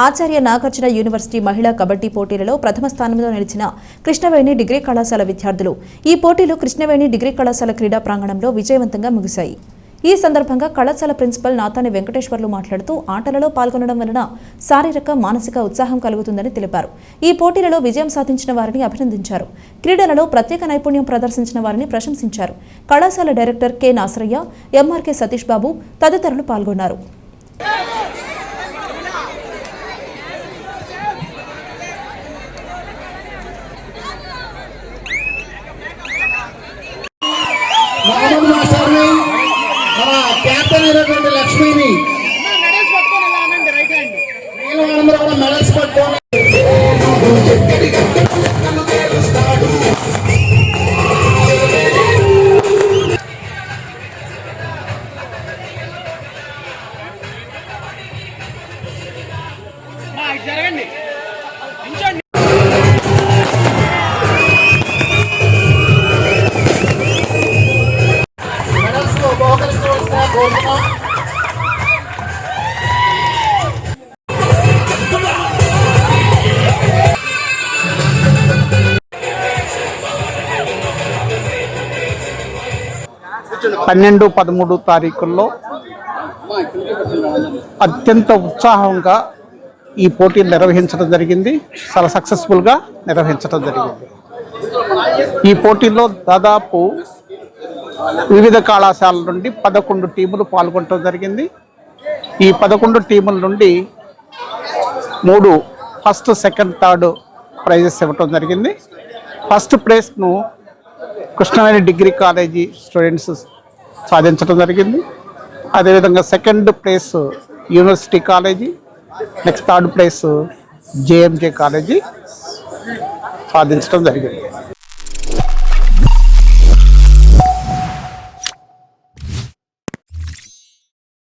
Acharya Nagarjuna university మహిళా కబడ్డీ పోటీలలో ప్రథమ స్థానంలో నిలిచిన కృష్ణవేణి డిగ్రీ కళాశాల విద్యార్థులు. ఈ పోటీలు కృష్ణవేణి డిగ్రీ కళాశాల క్రీడా ప్రాంగణంలో విజయవంతంగా ముగిశాయి. ఈ సందర్భంగా కళాశాల ప్రిన్సిపల్ నాతాని వెంకటేశ్వర్లు మాట్లాడుతూ ఆటలలో పాల్గొనడం వలన శారీరక మానసిక ఉత్సాహం కలుగుతుందని తెలిపారు. ఈ పోటీలలో విజయం సాధించిన వారిని అభినందించారు. క్రీడలలో ప్రత్యేక నైపుణ్యం ప్రదర్శించిన వారిని ప్రశంసించారు. కళాశాల director K. Nasarayya MRK Satish Babu తదితరులు పాల్గొన్నారు. మహమ్మద్ మాస్టర్ని మన క్యాప్టెన్ అయినటువంటి లక్ష్మిని మిగిలిన కూడా మెడల్స్ పట్టుకొని జరగండి. పన్నెండు పదమూడు తారీఖుల్లో అత్యంత ఉత్సాహంగా ఈ పోటీలు నిర్వహించడం జరిగింది. చాలా సక్సెస్ఫుల్గా నిర్వహించడం జరిగింది. ఈ పోటీల్లో దాదాపు వివిధ కళాశాలల నుండి పదకొండు టీములు పాల్గొనడం జరిగింది. ఈ పదకొండు టీముల నుండి మూడు ఫస్ట్ సెకండ్ థర్డ్ ప్రైజెస్ ఇవ్వటం జరిగింది. ఫస్ట్ ప్రైజ్ను కృష్ణవేణి డిగ్రీ కాలేజీ స్టూడెంట్స్ సాధించడం జరిగింది. అదేవిధంగా second place university college next third place JMJ college సాధించడం జరిగింది.